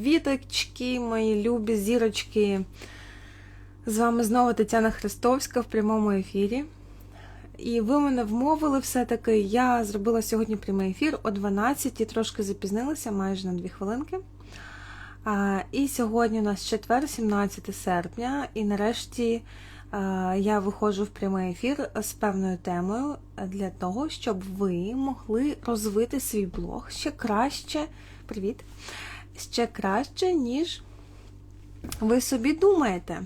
Віточки, мої любі зірочки. З вами знову Тетяна Христовська в прямому ефірі. І ви мене вмовили все-таки. Я зробила сьогодні прямий ефір о 12 і трошки запізнилася, майже на 2 хвилинки. А, І сьогодні у нас четвер, 17 серпня, і нарешті а, я виходжу в прямий ефір з певною темою для того, щоб ви могли розвити свій блог ще краще. Привіт! Ще краще, ніж ви собі думаєте.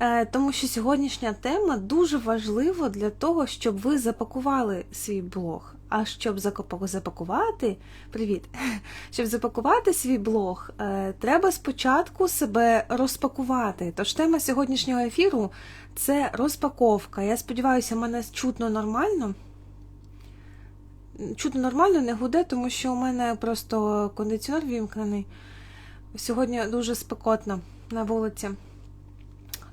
Е, Тому що сьогоднішня тема дуже важлива для того, щоб ви запакували свій блог. А щоб запакувати, привіт, щоб запакувати свій блог, е, треба спочатку себе розпакувати. Тож тема сьогоднішнього ефіру це розпаковка. Я сподіваюся, мене чутно нормально. Чутно нормально, не гуде, тому що у мене просто кондиціонер вімкнений. Сьогодні дуже спекотно на вулиці.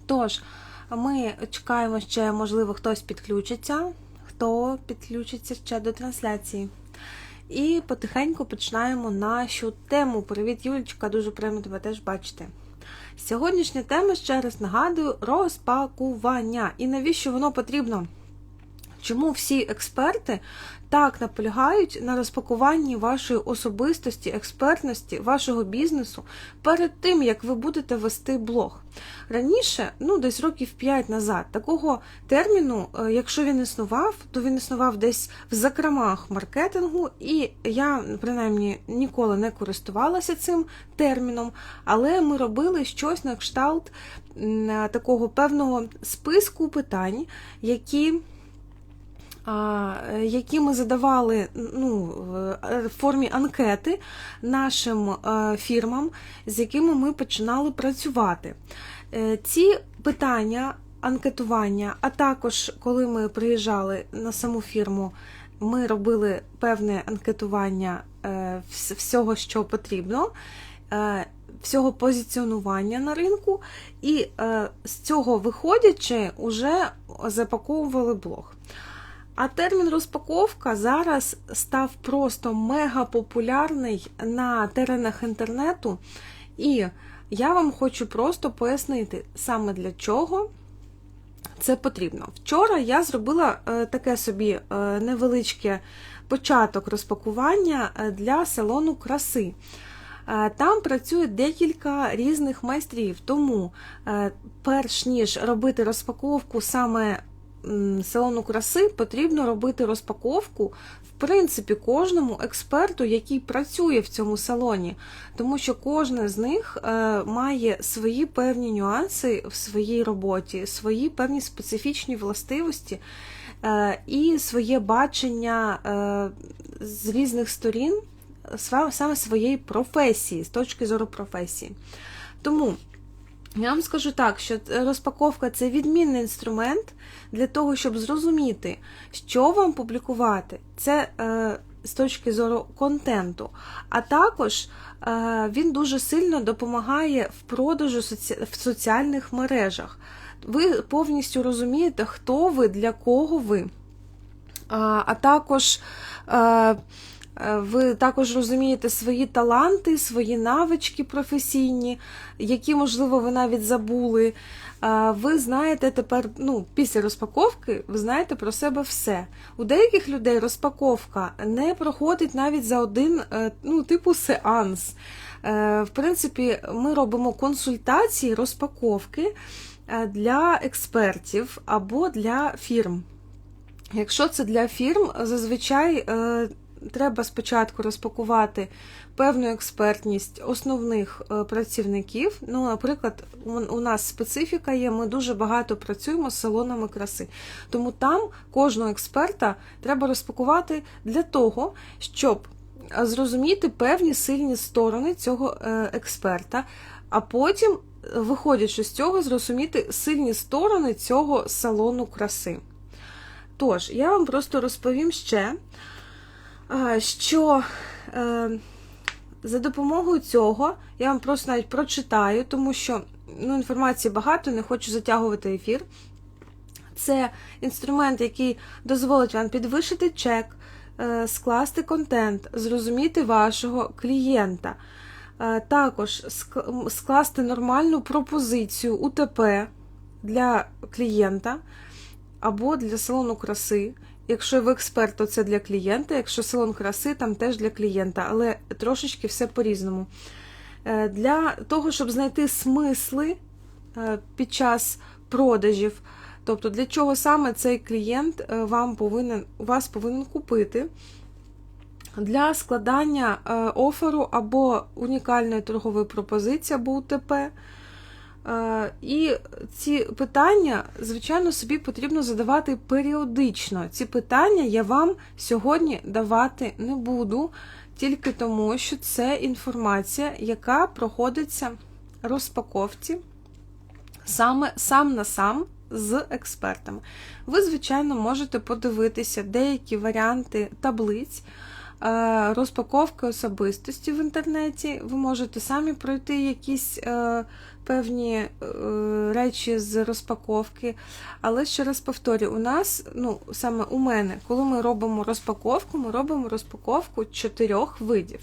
Тож, ми чекаємо ще, можливо, хтось підключиться, хто підключиться ще до трансляції. І потихеньку починаємо нашу тему. Привіт, Юлічка, дуже приємно тебе теж бачити. Сьогоднішня тема, ще раз нагадую, розпакування. І навіщо воно потрібно? Чому всі експерти так наполягають на розпакуванні вашої особистості, експертності, вашого бізнесу перед тим, як ви будете вести блог? Раніше, ну десь років 5 назад, такого терміну, е, якщо він існував, то він існував десь в закромах маркетингу, і я принаймні ніколи не користувалася цим терміном, але ми робили щось на кшталт такого певного списку питань, які які ми задавали ну, в формі анкети нашим е, фірмам, з якими ми починали працювати. Е, Ці питання анкетування, а також коли ми приїжджали на саму фірму, ми робили певне анкетування е, всього, що потрібно. е, Всього позиціонування на ринку, і е, з цього виходячи, вже запаковували блог. А термін розпаковка зараз став просто мега популярний на теренах інтернету. І я вам хочу просто пояснити саме для чого це потрібно. Вчора я зробила е, таке собі е, невеличке початок розпакування е, для салону краси. Там працює декілька різних майстрів, тому перш ніж робити розпаковку саме салону краси, потрібно робити розпаковку, в принципі, кожному експерту, який працює в цьому салоні, тому що кожен з них е, має свої певні нюанси в своїй роботі, свої певні специфічні властивості е, і своє бачення е, з різних сторін саме своєї професії, з точки зору професії. Тому я вам скажу так, що розпаковка це відмінний інструмент для того, щоб зрозуміти, що вам публікувати. Це е, з точки зору контенту. А також е, він дуже сильно допомагає в продажу соці... в соціальних мережах. Ви повністю розумієте, хто ви, для кого ви. А, а також. Е, Ви також розумієте свої таланти, свої навички професійні, які, можливо, ви навіть забули. Е, Ви знаєте тепер, ну, після розпаковки, ви знаєте про себе все. У деяких людей розпаковка не проходить навіть за один, е, ну, типу, сеанс. Е, В принципі, ми робимо консультації, розпаковки е, для експертів або для фірм. Якщо це для фірм, зазвичай е, треба спочатку розпакувати певну експертність основних е, працівників. Ну, наприклад, у, нас специфіка є, ми дуже багато працюємо з салонами краси. Тому там кожного експерта треба розпакувати для того, щоб е, зрозуміти певні сильні сторони цього е, експерта, а потім, виходячи з цього, зрозуміти сильні сторони цього салону краси. Тож, я вам просто розповім ще, що е, за допомогою цього я вам просто навіть прочитаю, тому що ну, інформації багато, не хочу затягувати ефір. Це інструмент, який дозволить вам підвищити чек, е, скласти контент, зрозуміти вашого клієнта. Е, Також скласти нормальну пропозицію УТП для клієнта або для салону краси. Якщо ви експерт, то це для клієнта, якщо салон краси, там теж для клієнта, але трошечки все по-різному. Е, Для того, щоб знайти смисли е, під час продажів, тобто для чого саме цей клієнт е, вам повинен, вас повинен купити, для складання оферу або унікальної торгової пропозиції або УТП. І ці питання, звичайно, собі потрібно задавати періодично. Ці питання я вам сьогодні давати не буду, тільки тому, що це інформація, яка проходиться розпаковці саме сам на сам з експертами. Ви, звичайно, можете подивитися деякі варіанти таблиць. Розпаковки особистості в інтернеті. Ви можете самі пройти якісь е, певні е, речі з розпаковки. Але ще раз повторюю, у нас, ну саме у мене, коли ми робимо розпаковку, ми робимо розпаковку чотирьох видів.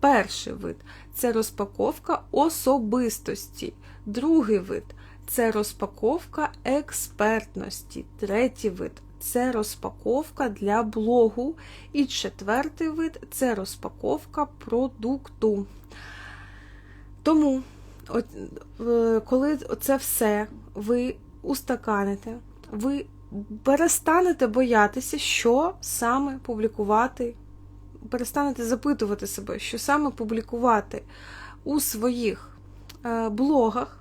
Перший вид це розпаковка особистості. Другий вид це розпаковка експертності. Третій вид це розпаковка для блогу. І четвертий вид це розпаковка продукту. Тому, коли це все ви устаканите, ви перестанете боятися, що саме публікувати, перестанете запитувати себе, що саме публікувати у своїх е, блогах,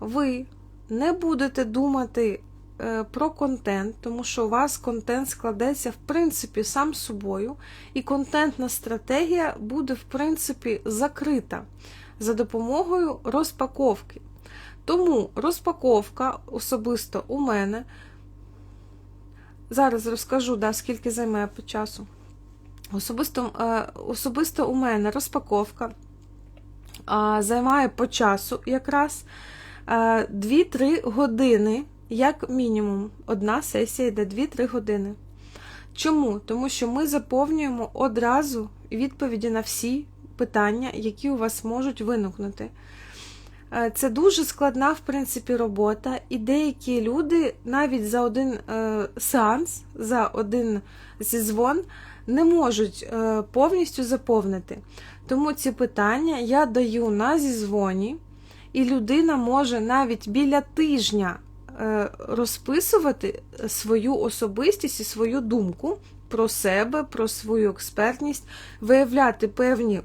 ви не будете думати е, про контент, тому що у вас контент складеться в принципі сам собою, і контентна стратегія буде в принципі закрита за допомогою розпаковки. Тому розпаковка особисто у мене. Зараз розкажу, да, скільки займе по часу. Особисто, е, особисто у мене розпаковка е, займає по часу якраз е, 2-3 години, як мінімум. Одна сесія йде 2-3 години. Чому? Тому що ми заповнюємо одразу відповіді на всі питання, які у вас можуть виникнути. Е, Це дуже складна, в принципі, робота, і деякі люди навіть за один е, сеанс, за один зізвон не можуть е, повністю заповнити. Тому ці питання я даю на зізвоні, і людина може навіть біля тижня розписувати свою особистість і свою думку про себе, про свою експертність, виявляти певні,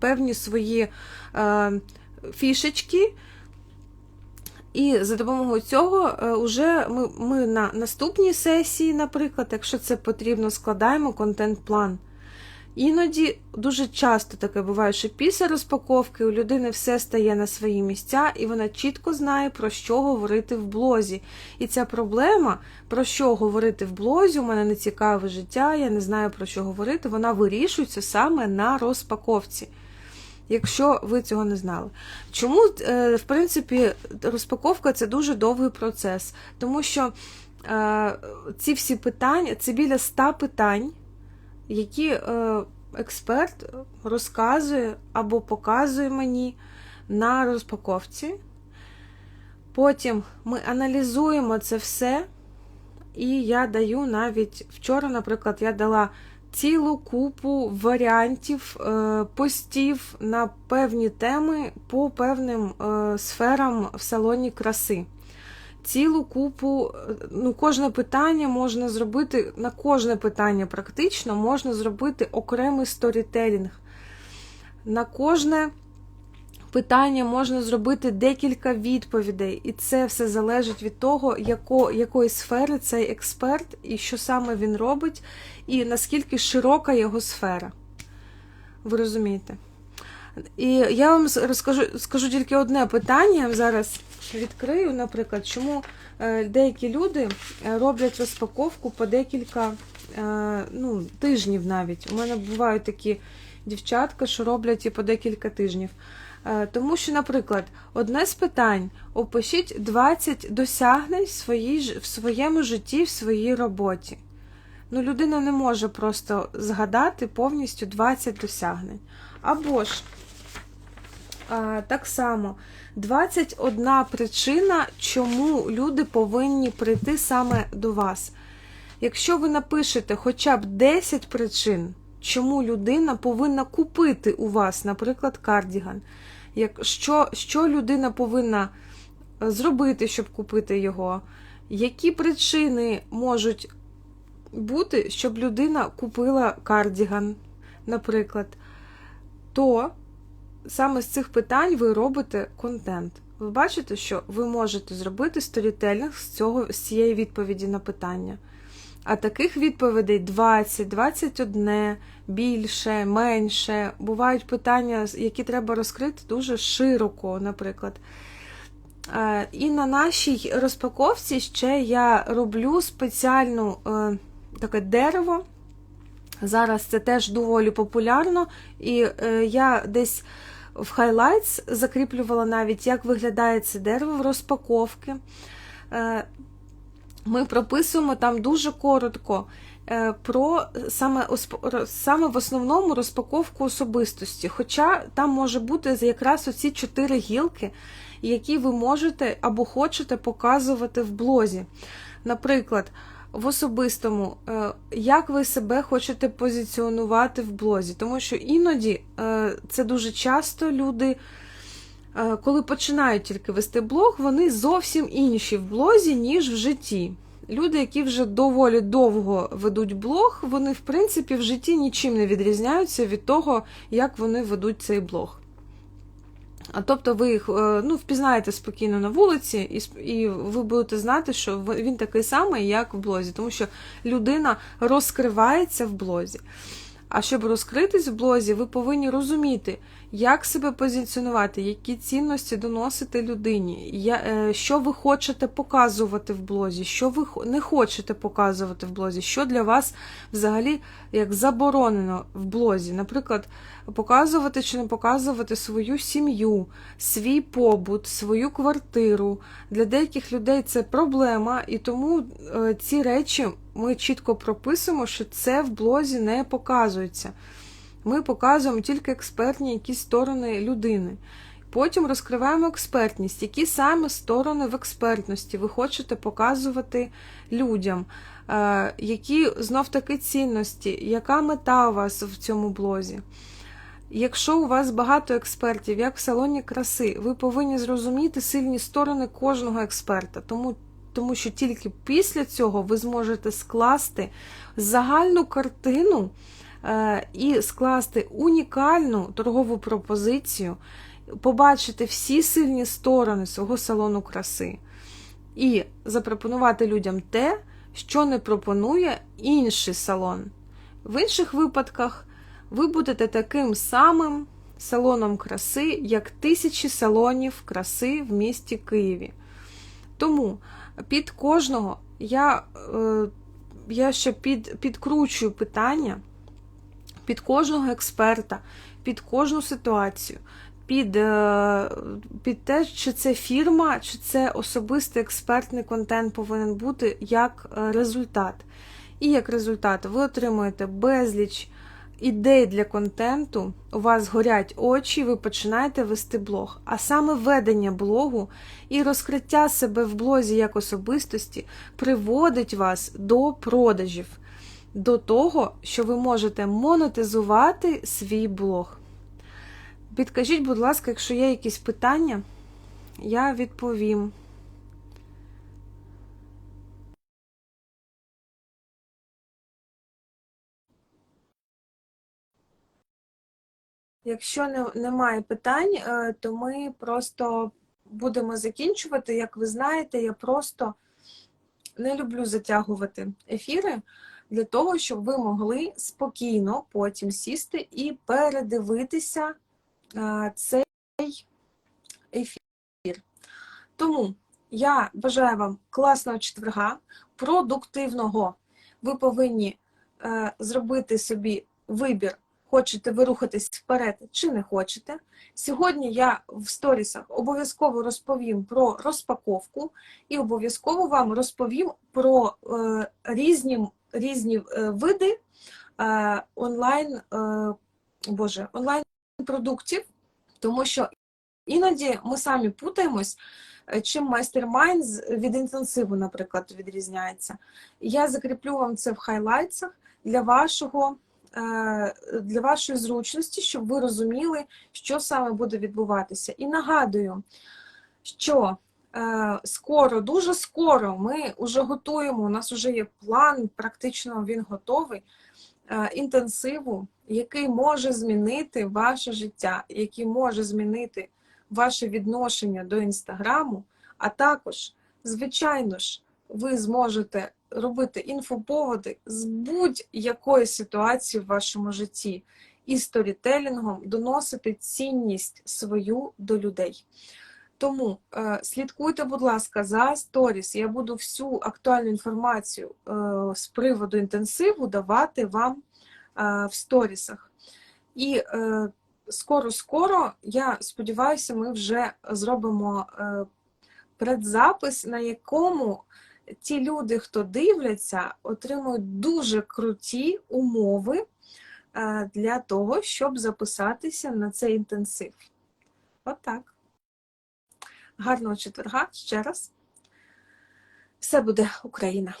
певні свої е, фішечки. І за допомогою цього е, уже ми, ми на наступній сесії, наприклад, якщо це потрібно, складаємо контент-план. Іноді дуже часто таке буває, що після розпаковки у людини все стає на свої місця, і вона чітко знає, про що говорити в блозі. І ця проблема, про що говорити в блозі, у мене не цікаве життя, я не знаю про що говорити, вона вирішується саме на розпаковці. Якщо ви цього не знали. Чому, е, в принципі, розпаковка це дуже довгий процес, тому що е, ці всі питання, це біля 100 питань, які е, експерт розказує або показує мені на розпаковці. Потім ми аналізуємо це все, і я даю навіть вчора, наприклад, я дала цілу купу варіантів е, постів на певні теми по певним е, сферам в салоні краси. Цілу купу, е, ну, кожне питання можна зробити, на кожне питання практично можна зробити окремий сторітелінг. На кожне питання можна зробити декілька відповідей, і це все залежить від того, яко, якої сфери цей експерт, і що саме він робить, і наскільки широка його сфера. Ви розумієте? І я вам розкажу скажу тільки одне питання. Зараз відкрию, наприклад, чому е, деякі люди е, роблять розпаковку по декілька е, ну, тижнів навіть. У мене бувають такі дівчатка, що роблять і по декілька тижнів. Тому що, наприклад, одне з питань: опишіть 20 досягнень в, своїй, в своєму житті, в своїй роботі. Ну, людина не може просто згадати повністю 20 досягнень. Або ж так само 21 причина, чому люди повинні прийти саме до вас. Якщо ви напишете хоча б 10 причин, чому людина повинна купити у вас, наприклад, кардіган, як, що, що людина повинна е, зробити, щоб купити його, які причини можуть бути, щоб людина купила кардіган, наприклад, то саме з цих питань ви робите контент. Ви бачите, що ви можете зробити сторітелінг з цього з цієї відповіді на питання. А таких відповідей 20, 21, більше, менше. Бувають питання, які треба розкрити дуже широко, наприклад. Е, І на нашій розпаковці ще я роблю спеціальну е, таке дерево. Зараз це теж доволі популярно, і е, я десь в Highlights закріплювала навіть, як виглядає це дерево в розпаковці. Е, ми прописуємо там дуже коротко е, про саме, саме в основному розпаковку особистості. Хоча там може бути якраз оці чотири гілки, які ви можете або хочете показувати в блозі. Наприклад, в особистому, е, як ви себе хочете позиціонувати в блозі. Тому що іноді е, це дуже часто люди, е, коли починають тільки вести блог, вони зовсім інші в блозі, ніж в житті. Люди, які вже доволі довго ведуть блог, вони, в принципі, в житті нічим не відрізняються від того, як вони ведуть цей блог. Тобто ви їх ну, впізнаєте спокійно на вулиці, і і ви будете знати, що він такий самий, як в блозі, тому що людина розкривається в блозі. А щоб розкритись в блозі, ви повинні розуміти, як себе позиціонувати, які цінності доносити людині, що ви хочете показувати в блозі, що ви не хочете показувати в блозі, що для вас взагалі як заборонено в блозі. Наприклад, показувати чи не показувати свою сім'ю, свій побут, свою квартиру. Для деяких людей це проблема, і тому ці речі ми чітко прописуємо, що це в блозі не показується. Ми показуємо тільки експертні якісь сторони людини. Потім розкриваємо експертність, які саме сторони в експертності ви хочете показувати людям, які знов таки цінності, яка мета у вас в цьому блозі. Якщо у вас багато експертів, як в салоні краси, ви повинні зрозуміти сильні сторони кожного експерта. Тому тому що тільки після цього ви зможете скласти загальну картину е, і скласти унікальну торгову пропозицію, побачити всі сильні сторони свого салону краси і запропонувати людям те, що не пропонує інший салон. В інших випадках ви будете таким самим салоном краси, як тисячі салонів краси в місті Києві. Тому під кожного я е, я ще під, підкручую питання під кожного експерта, під кожну ситуацію, під е, під те, чи це фірма, чи це особистий експертний контент повинен бути як е, результат. І як результат ви отримуєте безліч ідей для контенту, у вас горять очі, ви починаєте вести блог. А саме ведення блогу і розкриття себе в блозі як особистості приводить вас до продажів, до того, що ви можете монетизувати свій блог. Підкажіть, будь ласка, якщо є якісь питання, я відповім. Якщо не, немає питань, е, то ми просто будемо закінчувати. Як ви знаєте, я просто не люблю затягувати ефіри для того, щоб ви могли спокійно потім сісти і передивитися е, цей ефір. Тому я бажаю вам класного четверга, продуктивного. Ви повинні е, зробити собі вибір хочете ви рухатись вперед чи не хочете. Сьогодні я в сторісах обов'язково розповім про розпаковку і обов'язково вам розповім про е, різні різні е, види е, онлайн, е, боже, онлайн продуктів, тому що іноді ми самі путаємось, чим майстер-майн від інтенсиву, наприклад, відрізняється. Я закріплю вам це в хайлайтсах для вашого. Для вашої зручності, щоб ви розуміли, що саме буде відбуватися. І нагадую, що скоро, дуже скоро ми вже готуємо, у нас вже є план, практично він готовий е, інтенсиву, який може змінити ваше життя, який може змінити ваше відношення до інстаграму, а також, звичайно ж, ви зможете робити інфоповоди з будь-якої ситуації в вашому житті і сторітелінгом доносити цінність свою до людей. Тому е, слідкуйте, будь ласка, за сторіс. Я буду всю актуальну інформацію е, з приводу інтенсиву давати вам е, в сторісах. І е, скоро-скоро, я сподіваюся, ми вже зробимо е, предзапис, на якому ті люди, хто дивляться, отримують дуже круті умови е, для того, щоб записатися на цей інтенсив. Отак. Гарного четверга ще раз. Все буде Україна!